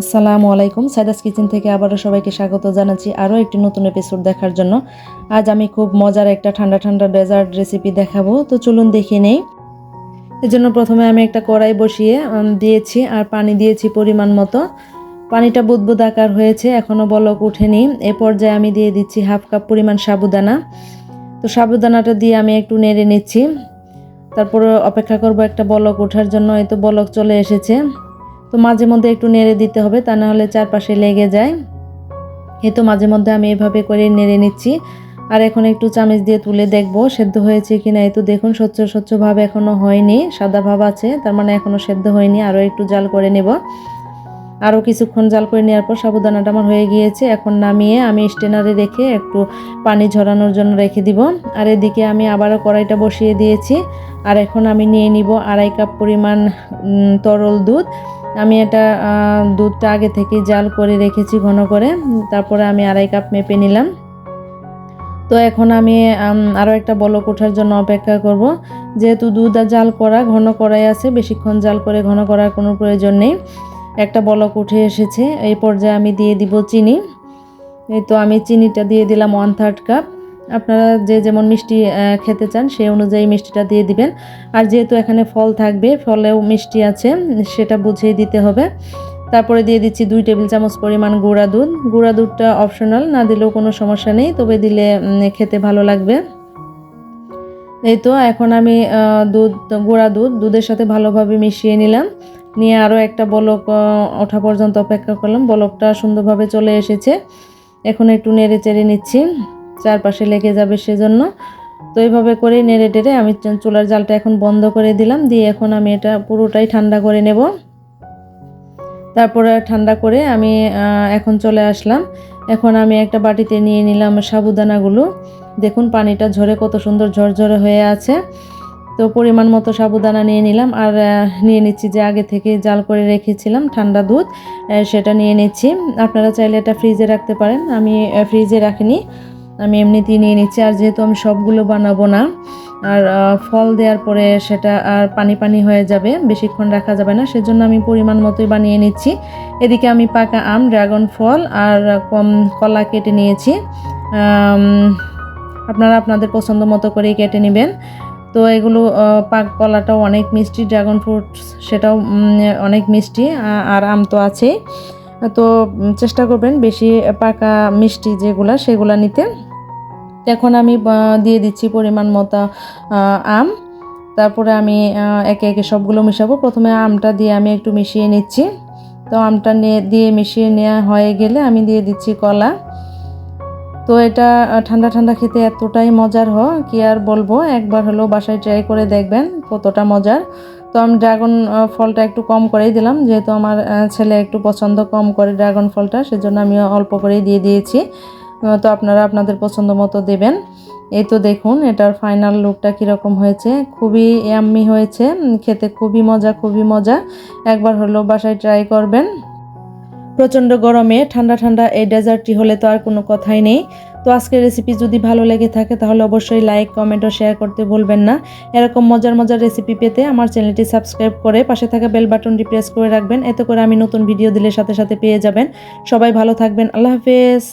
আসসালামু আলাইকুম। সাইদাস কিচেন থেকে আবারও সবাইকে স্বাগত জানাচ্ছি আরও একটি নতুন এপিসোড দেখার জন্য। আজ আমি খুব মজার একটা ঠান্ডা ঠান্ডা ডেজার্ট রেসিপি দেখাবো। তো চলুন দেখে নেই। এজন্য প্রথমে আমি একটা কড়াই বসিয়ে দিয়েছি আর পানি দিয়েছি পরিমাণ মতো। পানিটা বুদবুদ আকার হয়েছে এখনও বলক উঠেনি এ পর্যায়ে আমি দিয়ে দিচ্ছি হাফ কাপ পরিমাণ সাবুদানা। তো সাবুদানাটা দিয়ে আমি একটু নেড়ে নিচ্ছি। তারপরে অপেক্ষা করব একটা বলক ওঠার জন্য, এই তো বলক চলে এসেছে। তো মাঝে মধ্যে একটু নেড়ে দিতে হবে, তা নাহলে চারপাশে লেগে যায়। এই তো মাঝে মধ্যে আমি এভাবে করে নেড়ে নিচ্ছি। আর এখন একটু চামচ দিয়ে তুলে দেখব সেদ্ধ হয়েছে কিনা। এই তো দেখুন, স্বচ্ছ, স্বচ্ছভাবে এখনও হয়নি, সাদা ভাব আছে, তার মানে এখনও সেদ্ধ হয়নি। আরও একটু জাল করে নেব। আরও কিছুক্ষণ জাল করে নেওয়ার পর সাবুদানাটা আমার হয়ে গিয়েছে। এখন নামিয়ে আমি স্টেনারে রেখে একটু পানি ঝরানোর জন্য রেখে দিব। আর এদিকে আমি আবারও কড়াইটা বসিয়ে দিয়েছি। আর এখন আমি নিয়ে নিব আড়াই কাপ পরিমাণ তরল দুধ। আমি এটা দুধটা আগে থেকে জাল করে রেখেছি ঘন করে। তারপরে আমি আড়াই কাপ মেপে নিলাম। তো এখন আমি আরও একটা বলক ওঠার জন্য অপেক্ষা করব। যেহেতু দুধ আর জাল করা, ঘন করাই আছে, বেশিক্ষণ জাল করে ঘন করার কোনো প্রয়োজন নেই। একটা বলক উঠে এসেছে, এই পর্যায়ে আমি দিয়ে দিব চিনি। এই তো আমি চিনিটা দিয়ে দিলাম ওয়ান থার্ড কাপ আপনারা যে যেমন মিষ্টি খেতে চান, সেই অনুযায়ী মিষ্টিটা দিয়ে দিবেন। আর যেহেতু এখানে ফল থাকবে, ফলেও মিষ্টি আছে, সেটা বুঝিয়ে দিতে হবে। তারপরে দিয়ে দিচ্ছি দুই টেবিল চামচ পরিমাণ গুঁড়া দুধ। গুঁড়া দুধটা অপশনাল, না দিলেও কোনো সমস্যা নেই, তবে দিলে খেতে ভালো লাগবে। এই তো, এখন আমি দুধ, গুঁড়া দুধ, দুধের সাথে ভালোভাবে মিশিয়ে নিলাম। নিয়ে আরও একটা বলক ওঠা পর্যন্ত অপেক্ষা করলাম। বলকটা সুন্দরভাবে চলে এসেছে। এখন একটু নেড়ে চেড়ে নিচ্ছি। চারপাশে লেগে যাবে সেজন্য। তো এইভাবে করে নেড়ে টেড়ে আমি চুলার জালটা এখন বন্ধ করে দিলাম। দিয়ে এখন আমি এটা পুরোটাই ঠান্ডা করে নেব। তারপরে ঠান্ডা করে আমি এখন চলে আসলাম। এখন আমি একটা বাটিতে নিয়ে নিলাম সাবুদানাগুলো। দেখুন পানিটা ঝরে কত সুন্দর ঝরঝরে হয়ে আছে। তো পরিমাণ মতো সাবুদানা নিয়ে নিলাম। আর নিয়ে নিচ্ছি যে আগে থেকে জাল করে রেখেছিলাম ঠান্ডা দুধ সেটা নিয়ে নিচ্ছি। আপনারা চাইলে এটা ফ্রিজে রাখতে পারেন। আমি ফ্রিজে রাখিনি। আমি এমনিতেই নিয়ে নিচ্ছি, আর যেহেতু আমি সবগুলো বানাবো না, আর ফল দেওয়ার পরে সেটা আর পানি পানি হয়ে যাবে, বেশিক্ষণ রাখা যাবে না, সেজন্য আমি পরিমাণ মতোই বানিয়ে নিচ্ছি। এদিকে আমি পাকা আম, ড্রাগন ফল আর, কম কলা কেটে নিয়েছি। আপনারা আপনাদের পছন্দ মতো করেই কেটে নেবেন। তো এগুলো পাক কলাটাও অনেক মিষ্টি, ড্রাগন ফ্রুট সেটাও অনেক মিষ্টি আর আম তো আছেই। তো চেষ্টা করবেন বেশি পাকা মিষ্টি যেগুলা, সেগুলা নিতে। এখন আমি দিয়ে দিচ্ছি পরিমাণ মতো আম। তারপরে আমি একে একে সবগুলো মিশাবো। প্রথমে আমটা দিয়ে আমি একটু মিশিয়ে নিচ্ছি। তো আমটা নিয়ে দিয়ে মিশিয়ে নেওয়া হয়ে গেলে আমি দিয়ে দিচ্ছি কলা। তো এটা ঠান্ডা ঠান্ডা খেতে এতটাই মজার হয় কি আর বলব। একবার হলেও বাসায় ট্রাই করে দেখবেন কতটা মজার। তো আমি ড্রাগন ফলটা একটু কম করেই দিলাম। যেহেতু আমার ছেলে একটু পছন্দ কম করে ড্রাগন ফলটা, সেজন্য আমি অল্প করেই দিয়ে দিয়েছি। তো আপনারা আপনাদের পছন্দ মতো দেবেন। এই তো দেখুন, এটার ফাইনাল লুকটা কীরকম হয়েছে। খুবই ইয়াম্মি হয়েছে, খেতে খুবই মজা খুবই মজা। একবার হলেও বাসায় ট্রাই করবেন। প্রচণ্ড গরমে ঠান্ডা ঠান্ডা এই ডেজার্টটি হলে তো আর কোনো কথাই নেই। তো আজকের রেসিপি যদি ভালো লেগে থাকে, তাহলে অবশ্যই লাইক কমেন্ট ও শেয়ার করতে ভুলবেন না। এরকম মজার মজার রেসিপি পেতে আমার চ্যানেলটি সাবস্ক্রাইব করে পাশে থাকা বেল বাটনটি প্রেস করে রাখবেন। এতে করে আমি নতুন ভিডিও দিলে সাথে সাথে পেয়ে যাবেন। সবাই ভালো থাকবেন। আল্লাহ হাফেজ।